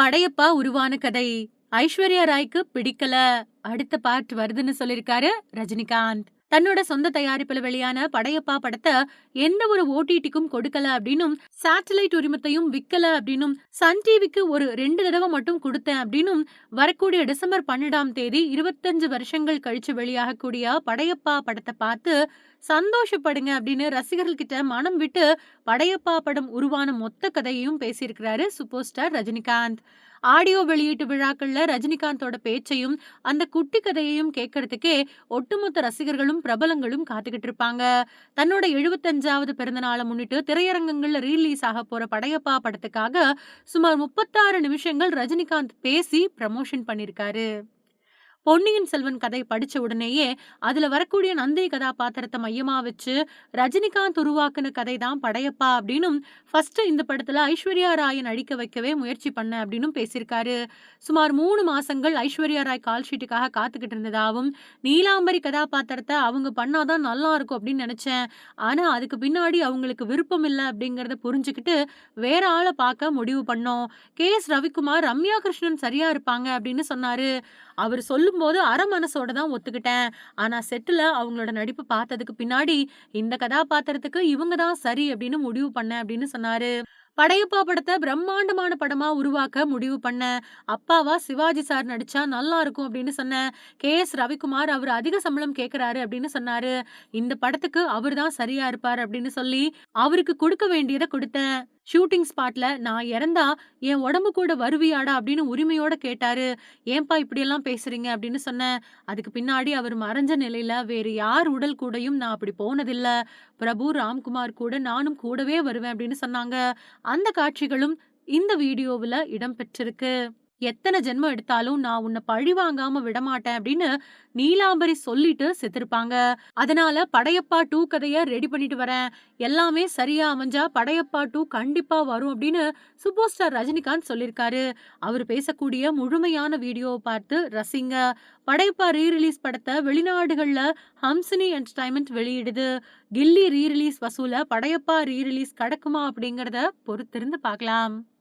படையப்பா உருவான கதை. ஐஸ்வர்யா ராய்க்கு பிடிக்கல. அடுத்த பார்ட் வருதுன்னு சொல்லிருக்காரு ரஜினிகாந்த். தன்னோட சொந்த தயாரிப்புல வெளியான படையப்பா படத்தை எந்த ஒரு ஓடிடிக்கும் கொடுக்கல அப்படின்னும் சேட்டலைட் உரிமத்தையும் விக்கல அப்படின்னும் சன் டிவிக்கு ஒரு ரெண்டு தடவை மட்டும் கொடுத்தேன் அப்படின்னும் வரக்கூடிய டிசம்பர் பன்னெண்டாம் தேதி இருபத்தஞ்சு வருஷங்கள் கழிச்சு வெளியாகக்கூடிய படையப்பா படத்தை பார்த்து சந்தோஷப்படுங்க அப்படின்னு ரசிகர்கள் கிட்ட மனம் விட்டு படையப்பா படம் உருவான மொத்த கதையையும் பேசியிருக்கிறாரு சூப்பர் ஸ்டார் ரஜினிகாந்த். ஆடியோ வெளியீட்டு விழாக்கள்ல ரஜினிகாந்தோட பேச்சையும் அந்த குட்டி கதையையும் கேட்கறதுக்கே ஒட்டுமொத்த ரசிகர்களும் பிரபலங்களும் காத்துக்கிட்டு இருப்பாங்க. தன்னோட எழுபத்தஞ்சாவது பிறந்த நாளை முன்னிட்டு திரையரங்கங்கள்ல ரீலீஸ் ஆக போற படையப்பா படத்துக்காக சுமார் முப்பத்தாறு நிமிஷங்கள் ரஜினிகாந்த் பேசி ப்ரமோஷன் பண்ணிருக்காரு. பொன்னியின் செல்வன் கதை படிச்ச உடனேயே அதுல வரக்கூடிய நந்தி கதாபாத்திரத்தை மையமா வச்சு ரஜினிகாந்த் உருவாக்குன கதை தான் படையப்பா அப்படின்னும் ஃபர்ஸ்ட் இந்த படத்துல ஐஸ்வர்யா ராயை நடிக்க வைக்கவே முயற்சி பண்ண அப்படின்னும் பேசியிருக்காரு. சுமார் மூணு மாசங்கள் ஐஸ்வர்யா ராய் கால் ஷீட்டுக்காக காத்துக்கிட்டு இருந்ததாகவும் நீலாம்பரி கதாபாத்திரத்தை அவங்க பண்ணாதான் நல்லா இருக்கும் அப்படின்னு நினைச்சேன். ஆனா அதுக்கு பின்னாடி அவங்களுக்கு விருப்பம் இல்லை அப்படிங்கறத புரிஞ்சுக்கிட்டு வேற ஆளை பார்க்க முடிவு பண்ணோம். கே எஸ் ரவிக்குமார் ரம்யா கிருஷ்ணன் சரியா இருப்பாங்க அப்படின்னு சொன்னாரு. அவர் சொல்லும்போது அரை மனசோட தான் ஒத்துக்கிட்டேன். ஆனால் செட்டில் அவங்களோட நடிப்பு பார்த்ததுக்கு பின்னாடி இந்த கதாபாத்திரத்துக்கு இவங்க தான் சரி அப்படின்னு முடிவு பண்ணேன் அப்படின்னு சொன்னாரு. படையப்பா படத்தை பிரம்மாண்டமான படமா உருவாக்க முடிவு பண்ணேன். அப்பாவா சிவாஜி சார் நடிச்சா நல்லா இருக்கும் அப்படின்னு சொன்னேன். கே. எஸ். ரவிக்குமார் அவர் அதிக சம்பளம் கேட்கிறாரு அப்படின்னு சொன்னாரு. இந்த படத்துக்கு அவர் தான் சரியா இருப்பார் அப்படின்னு சொல்லி அவருக்கு கொடுக்க வேண்டியதை கொடுத்தேன். ஷூட்டிங் ஸ்பாட்ல நான் இறந்தா என் உடம்பு கூட வருவியாடா? அப்படின்னு உரிமையோட கேட்டாரு. ஏன்பா இப்படியெல்லாம் பேசுறீங்க? அப்படின்னு சொன்னேன். அதுக்கு பின்னாடி அவர் மறைஞ்ச நிலையில வேறு யார் உடல் கூடயும் நான் அப்படி போனதில்ல. பிரபு ராம்குமார் கூட நானும் கூடவே வருவேன் அப்படின்னு சொன்னாங்க. அந்த காட்சிகளும் இந்த வீடியோவில் இடம்பெற்றிருக்கு எத்தனை ஜென்மம் எடுத்தாலும் நான் உன்னை பழி வாங்காம விடமாட்டேன் அப்படின்னு நீலாம்பரி சொல்லிட்டு செத்துருப்பாங்க. அதனால படையப்பா டூ கதைய ரெடி பண்ணிட்டு வரேன். எல்லாமே சரியா அமைஞ்சா படையப்பா டூ கண்டிப்பா வரும் அப்படின்னு சூப்பர் ஸ்டார் ரஜினிகாந்த் சொல்லியிருக்காரு அவர் பேசக்கூடிய முழுமையான வீடியோவை பார்த்து ரசிங்க. படையப்பா ரீரிலீஸ் படத்தை வெளிநாடுகள்ல ஹம்சினி என்டர்டைன்மெண்ட் வெளியிடுது. கில்லி ரீரிலீஸ் வசூல படையப்பா ரீரிலீஸ் கிடக்குமா கடக்குமா அப்படிங்கறத பொறுத்திருந்து பார்க்கலாம்.